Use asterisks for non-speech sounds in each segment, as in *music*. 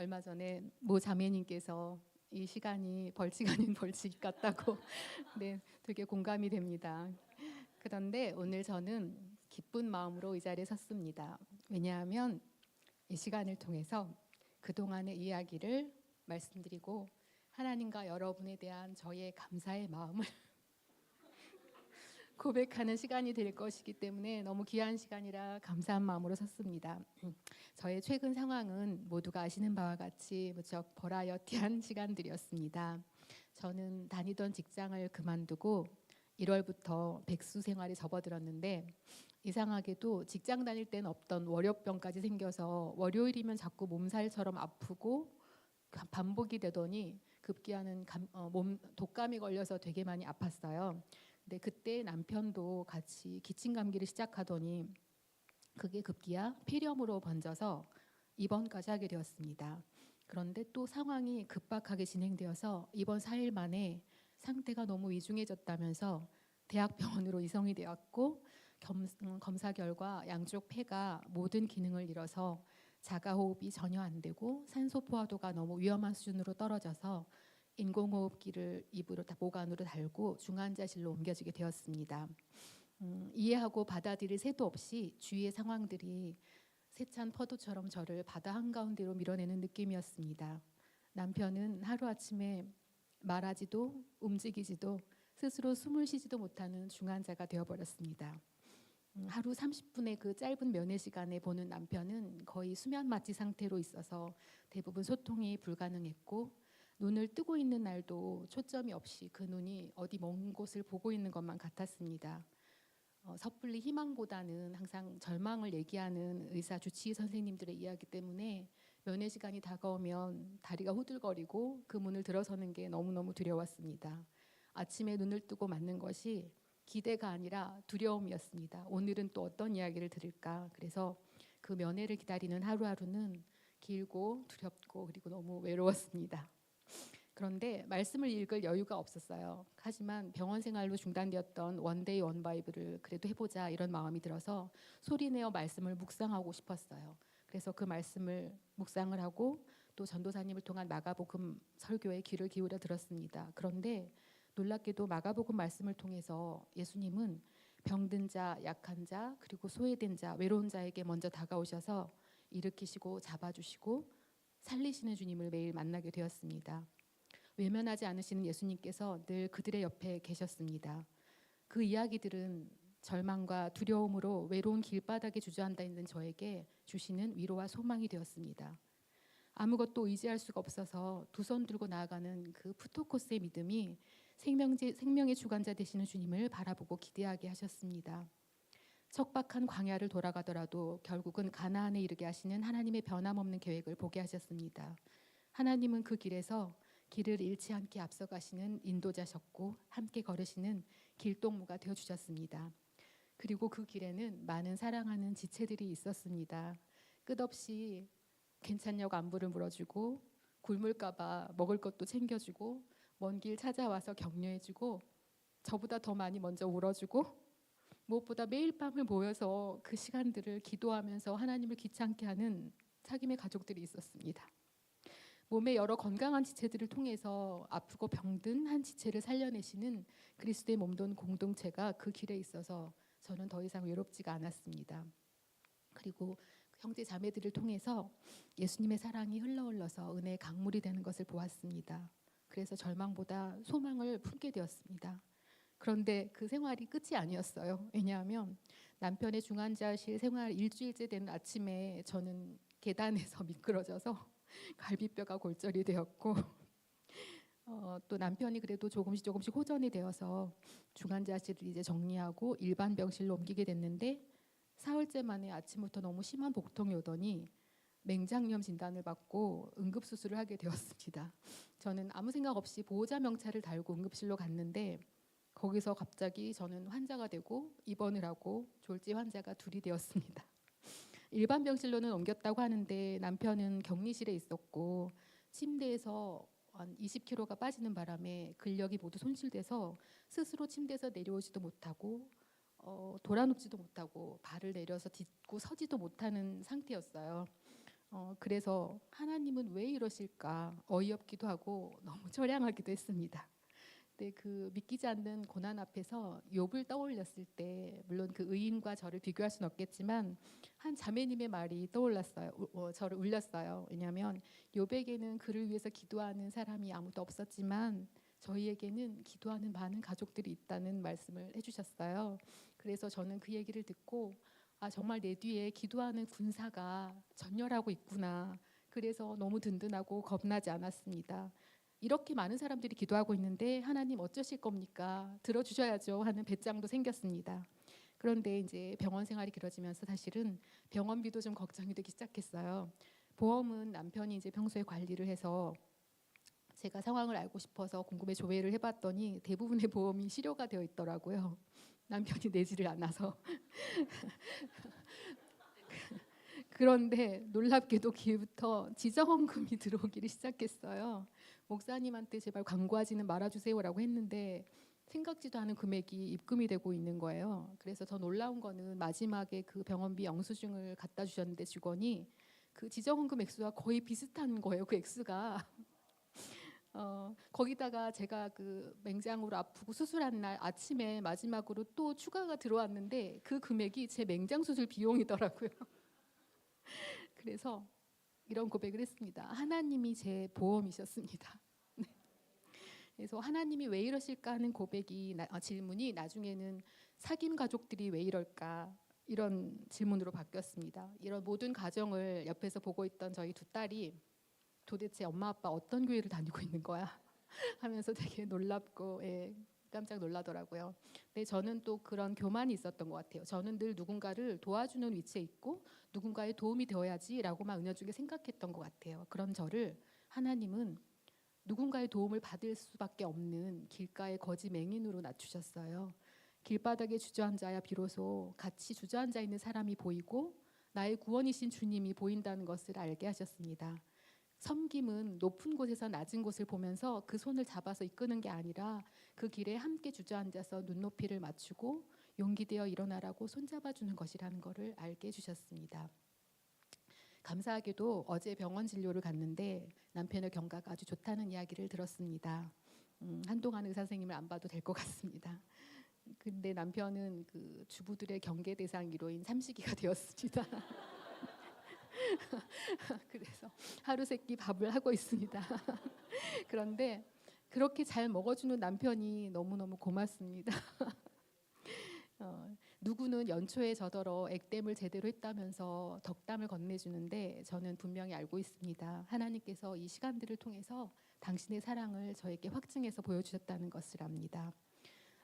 얼마 전에 모 자매님께서 이 시간이 벌칙 아닌 *laughs* 벌칙 같다고 *laughs* 네, 되게 공감이 됩니다. 그런데 오늘 저는 기쁜 마음으로 이 자리에 섰습니다. 왜냐하면 이 시간을 통해서 그동안의 이야기를 말씀드리고 하나님과 여러분에 대한 저의 감사의 마음을 *laughs* 고백하는 시간이 될 것이기 때문에 너무 귀한 시간이라 감사한 마음으로 섰습니다. 저의 최근 상황은 모두가 아시는 바와 같이 무척 버라이어티한 *laughs* 시간들이었습니다. 저는 다니던 직장을 그만두고 1월부터 백수 생활에 접어들었는데 이상하게도 직장 다닐 때는 없던 월요병까지 생겨서 월요일이면 자꾸 몸살처럼 아프고 반복이 되더니 급기야는 감, 어, 몸 독감이 걸려서 되게 많이 아팠어요. 근데 그때 남편도 같이 기침 감기를 시작하더니 그게 급기야 폐렴으로 번져서 입원까지 하게 되었습니다. 그런데 또 상황이 급박하게 진행되어서 입원 4일 만에 상태가 너무 위중해졌다면서 대학병원으로 *laughs* 이송이 되었고 겸, 음, 검사 결과 양쪽 폐가 모든 기능을 잃어서 자가 호흡이 전혀 안 되고 산소 포화도가 너무 위험한 수준으로 떨어져서 인공호흡기를 입으로 다 목안으로 달고 중환자실로 옮겨지게 되었습니다. 음, 이해하고 받아들일 새도 없이 주위의 상황들이 세찬 퍼도처럼 저를 바다 한가운데로 밀어내는 느낌이었습니다. 남편은 하루아침에 말하지도 움직이지도 스스로 숨을 쉬지도 못하는 중환자가 되어버렸습니다. 음, 하루 30분의 그 짧은 면회 시간에 보는 남편은 거의 수면 마취 상태로 있어서 대부분 소통이 불가능했고 눈을 뜨고 있는 날도 초점이 없이 그 눈이 어디 먼 곳을 보고 있는 것만 같았습니다. 어, 섣불리 희망보다는 항상 절망을 얘기하는 의사 주치의 선생님들의 이야기 때문에 면회 시간이 다가오면 다리가 후들거리고 그 문을 들어서는 게 너무너무 두려웠습니다. 아침에 눈을 뜨고 맞는 것이 기대가 아니라 두려움이었습니다. 오늘은 또 어떤 이야기를 들을까? 그래서 그 면회를 기다리는 하루하루는 길고 두렵고 그리고 너무 외로웠습니다. 그런데 말씀을 읽을 여유가 없었어요. 하지만 병원 생활로 중단되었던 원데이 원바이브를 그래도 해보자 이런 마음이 들어서 소리내어 말씀을 묵상하고 싶었어요. 그래서 그 말씀을 묵상을 하고 또 전도사님을 통한 마가복음 설교에 귀를 기울여 들었습니다. 그런데 놀랍게도 마가복음 말씀을 통해서 예수님은 병든 자, 약한 자, 그리고 소외된 자, 외로운 자에게 먼저 다가오셔서 일으키시고 잡아주시고 살리시는 주님을 매일 만나게 되었습니다. 외면하지 않으시는 예수님께서 늘 그들의 옆에 계셨습니다. 그 이야기들은 절망과 두려움으로 외로운 길바닥에 주저앉아 있는 저에게 주시는 위로와 소망이 되었습니다. 아무것도 의지할 수가 없어서 두 손 들고 나아가는 그 푸토코스의 믿음이 생명제, 생명의 주관자 되시는 주님을 바라보고 기대하게 하셨습니다. 척박한 광야를 돌아가더라도 결국은 가나안에 이르게 하시는 하나님의 변함없는 계획을 보게 하셨습니다. 하나님은 그 길에서 길을 잃지 않게 앞서가시는 인도자셨고 함께 걸으시는 길동무가 되어 주셨습니다. 그리고 그 길에는 많은 사랑하는 지체들이 있었습니다. 끝없이 괜찮냐고 안부를 물어주고 굶을까봐 먹을 것도 챙겨주고 먼 길 찾아와서 격려해주고 저보다 더 많이 먼저 울어주고 무엇보다 매일 밤을 모여서 그 시간들을 기도하면서 하나님을 귀찮게 하는 사귐의 가족들이 있었습니다. 몸의 여러 건강한 지체들을 통해서 아프고 병든 한 지체를 살려내시는 그리스도의 몸돈 공동체가 그 길에 있어서 저는 더 이상 외롭지가 않았습니다. 그리고 형제 자매들을 통해서 예수님의 사랑이 흘러흘러서 은혜의 강물이 되는 것을 보았습니다. 그래서 절망보다 소망을 품게 되었습니다. 그런데 그 생활이 끝이 아니었어요. 왜냐하면 남편의 중환자실 생활 일주일째 되는 아침에 저는 계단에서 *laughs* 미끄러져서 *laughs* 갈비뼈가 골절이 되었고 *laughs* 어, 또 남편이 그래도 조금씩 조금씩 호전이 되어서 중환자실을 이제 정리하고 일반 병실로 옮기게 됐는데 사흘째 만에 아침부터 너무 심한 복통이 오더니 맹장염 진단을 받고 응급 수술을 하게 되었습니다. 저는 아무 생각 없이 보호자 명찰을 달고 응급실로 갔는데 거기서 갑자기 저는 환자가 되고 입원을 하고 졸지 환자가 둘이 되었습니다. 일반 병실로는 옮겼다고 하는데 남편은 격리실에 있었고 침대에서 한 20kg가 빠지는 바람에 근력이 모두 손실돼서 스스로 침대에서 내려오지도 못하고 어, 돌아눕지도 못하고 발을 내려서 딛고 서지도 못하는 상태였어요. 어, 그래서 하나님은 왜 이러실까 어이없기도 하고 너무 *laughs* 처량하기도 했습니다. 근데 그 믿기지 않는 고난 앞에서 욥을 떠올렸을 때 물론 그 의인과 저를 비교할 수는 없겠지만 한 자매님의 말이 떠올랐어요. 우- 어, 저를 울렸어요. 왜냐하면 욥에게는 그를 위해서 기도하는 사람이 아무도 없었지만 저희에게는 기도하는 많은 가족들이 있다는 말씀을 해주셨어요. 그래서 저는 그 얘기를 듣고 아 정말 내 뒤에 기도하는 군사가 전열하고 있구나. 그래서 너무 든든하고 겁나지 않았습니다. 이렇게 많은 사람들이 기도하고 있는데 하나님 어쩌실 겁니까? 들어주셔야죠 하는 배짱도 생겼습니다. 그런데 이제 병원 생활이 길어지면서 사실은 병원비도 좀 걱정이 되기 시작했어요. 보험은 남편이 이제 평소에 관리를 해서 제가 상황을 알고 싶어서 궁금해 조회를 해봤더니 대부분의 *laughs* 보험이 실효가 되어 있더라고요. 남편이 내지를 않아서 *laughs* 그런데 놀랍게도 기부터 지정원금이 들어오기를 시작했어요. 목사님한테 제발 광고하지는 말아주세요라고 했는데 생각지도 않은 금액이 입금이 되고 있는 거예요. 그래서 더 놀라운 거는 마지막에 그 병원비 영수증을 갖다 주셨는데 직원이 그 지정원금 액수와 거의 비슷한 거예요. 그 액수가 *laughs* 어, 거기다가 제가 그 맹장으로 아프고 수술한 날 아침에 마지막으로 또 추가가 들어왔는데 그 금액이 제 맹장 수술 비용이더라고요. *laughs* 그래서 이런 고백을 했습니다. 하나님이 제 보험이셨습니다. *laughs* 네. 그래서 하나님이 왜 이러실까 하는 고백이 나, 아, 질문이 나중에는 사귐 가족들이 왜 이럴까 이런 질문으로 바뀌었습니다. 이런 모든 가정을 옆에서 보고 있던 저희 두 딸이 도대체 엄마 아빠 어떤 교회를 다니고 있는 거야 *laughs* 하면서 되게 놀랍고 예, 깜짝 놀라더라고요. 근데 저는 또 그런 교만이 있었던 것 같아요. 저는 늘 누군가를 도와주는 위치에 있고 누군가의 도움이 되어야지라고만 은연중에 생각했던 것 같아요. 그런 저를 하나님은 누군가의 도움을 받을 수밖에 없는 길가의 거지 맹인으로 낮추셨어요. 길바닥에 주저앉아야 비로소 같이 주저앉아 있는 사람이 보이고 나의 구원이신 주님이 보인다는 것을 알게 하셨습니다. 섬김은 높은 곳에서 낮은 곳을 보면서 그 손을 잡아서 이끄는 게 아니라 그 길에 함께 주저앉아서 눈높이를 맞추고 용기되어 일어나라고 손잡아 주는 것이라는 것을 알게 해주셨습니다. 감사하게도 어제 병원 진료를 갔는데 남편의 경과가 아주 좋다는 이야기를 들었습니다. 음, 한동안 의사 선생님을 안 봐도 될 것 같습니다. 근데 남편은 그 주부들의 경계 대상 1호인 삼식이가 되었습니다. *laughs* *laughs* 그래서 하루 세끼 밥을 하고 있습니다. *laughs* 그런데 그렇게 잘 먹어주는 남편이 너무너무 고맙습니다. *laughs* 어, 누구는 연초에 저더러 액땜을 제대로 했다면서 덕담을 건네주는데 저는 분명히 알고 있습니다. 하나님께서 이 시간들을 통해서 당신의 사랑을 저에게 확증해서 보여주셨다는 것을 압니다.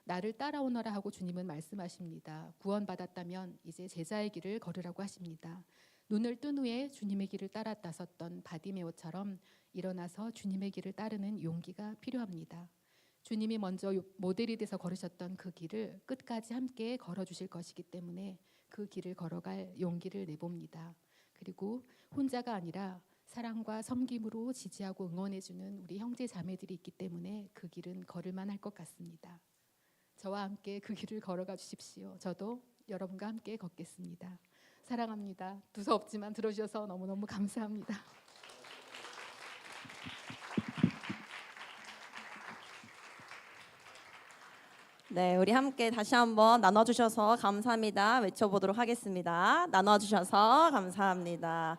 나를 따라오너라 하고 주님은 말씀하십니다. 구원받았다면 이제 제자의 길을 걸으라고 하십니다. 눈을 뜬 후에 주님의 길을 따라 나섰던 바디메오처럼 일어나서 주님의 길을 따르는 용기가 필요합니다. 주님이 먼저 요- 모델이 돼서 걸으셨던 그 길을 끝까지 함께 걸어 주실 것이기 때문에 그 길을 걸어갈 용기를 내봅니다. 그리고 혼자가 아니라 사랑과 섬김으로 지지하고 응원해 주는 우리 형제 자매들이 있기 때문에 그 길은 걸을만 할 것 같습니다. 저와 함께 그 길을 걸어가 주십시오. 저도 여러분과 함께 걷겠습니다. 사랑합니다. 두서없지만 들어주셔서 너무너무 감사합니다. 네, 우리 함께 다시 한번 나눠주셔서 감사합니다. 외쳐보도록 하겠습니다. 나눠주셔서 감사합니다.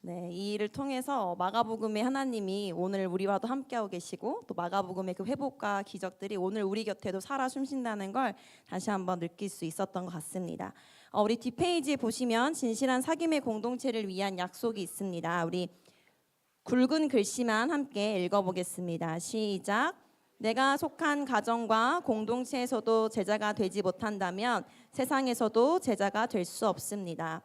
네, 이 일을 통해서 마가복음의 하나님이 오늘 우리와도 함께하고 계시고 또 마가복음의 그 회복과 기적들이 오늘 우리 곁에도 살아 숨쉰다는 걸 다시 한번 느낄 수 있었던 것 같습니다. 어, 우리 뒷페이지에 보시면 진실한 사귐의 공동체를 위한 약속이 있습니다. 우리 굵은 글씨만 함께 읽어보겠습니다. 시작. 내가 속한 가정과 공동체에서도 제자가 되지 못한다면 세상에서도 제자가 될 수 없습니다.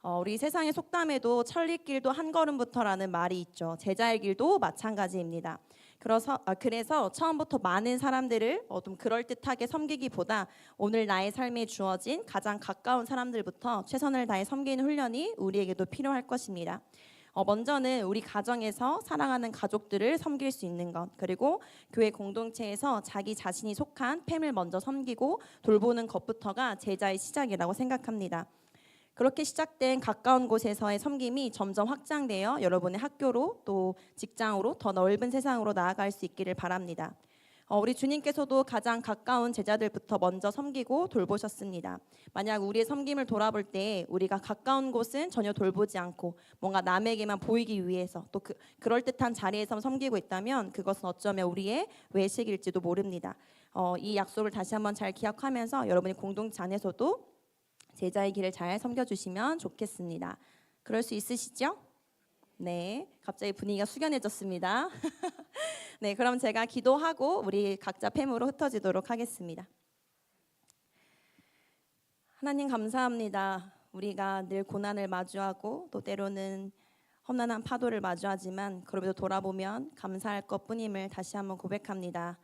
어, 우리 세상의 속담에도 천리길도 한 걸음부터라는 말이 있죠. 제자의 길도 마찬가지입니다. 그래서, 아, 그래서 처음부터 많은 사람들을 어, 좀 그럴듯하게 섬기기보다 오늘 나의 삶에 주어진 가장 가까운 사람들부터 최선을 다해 섬기는 훈련이 우리에게도 필요할 것입니다. 어, 먼저는 우리 가정에서 사랑하는 가족들을 섬길 수 있는 것 그리고 교회 공동체에서 자기 자신이 속한 팸을 먼저 섬기고 돌보는 것부터가 제자의 시작이라고 생각합니다. 그렇게 시작된 가까운 곳에서의 섬김이 점점 확장되어 여러분의 학교로 또 직장으로 더 넓은 세상으로 나아갈 수 있기를 바랍니다. 어, 우리 주님께서도 가장 가까운 제자들부터 먼저 섬기고 돌보셨습니다. 만약 우리의 섬김을 돌아볼 때 우리가 가까운 곳은 전혀 돌보지 않고 뭔가 남에게만 보이기 위해서 또 그, 그럴듯한 자리에서 섬기고 있다면 그것은 어쩌면 우리의 외식일지도 모릅니다. 어, 이 약속을 다시 한번 잘 기억하면서 여러분이 공동체 안에서도 제자의 길을 잘 섬겨주시면 좋겠습니다. 그럴 수 있으시죠? 네, 갑자기 분위기가 숙연해졌습니다. *laughs* 네, 그럼 제가 기도하고 우리 각자 팸으로 흩어지도록 하겠습니다. 하나님 감사합니다. 우리가 늘 고난을 마주하고 또 때로는 험난한 파도를 마주하지만 그럼에도 돌아보면 감사할 것뿐임을 다시 한번 고백합니다.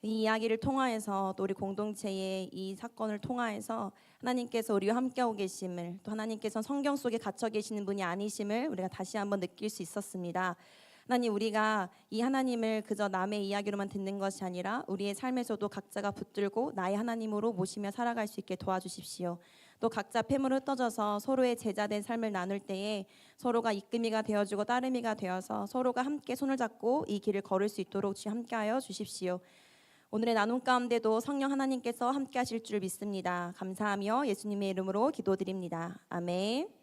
이 이야기를 통하여서 또 우리 공동체의 이 사건을 통하여서 하나님께서 우리와 함께하고 계심을 또 하나님께서 성경 속에 갇혀 계시는 분이 아니심을 우리가 다시 한번 느낄 수 있었습니다. 하나님 우리가 이 하나님을 그저 남의 이야기로만 듣는 것이 아니라 우리의 삶에서도 각자가 붙들고 나의 하나님으로 모시며 살아갈 수 있게 도와주십시오. 또 각자 팸으로 흩어져서 서로의 제자된 삶을 나눌 때에 서로가 이끌미가 되어주고 따르미가 되어서 서로가 함께 손을 잡고 이 길을 걸을 수 있도록 주 함께하여 주십시오. 오늘의 나눔 가운데도 성령 하나님께서 함께 하실 줄 믿습니다. 감사하며 예수님의 이름으로 기도드립니다. 아멘.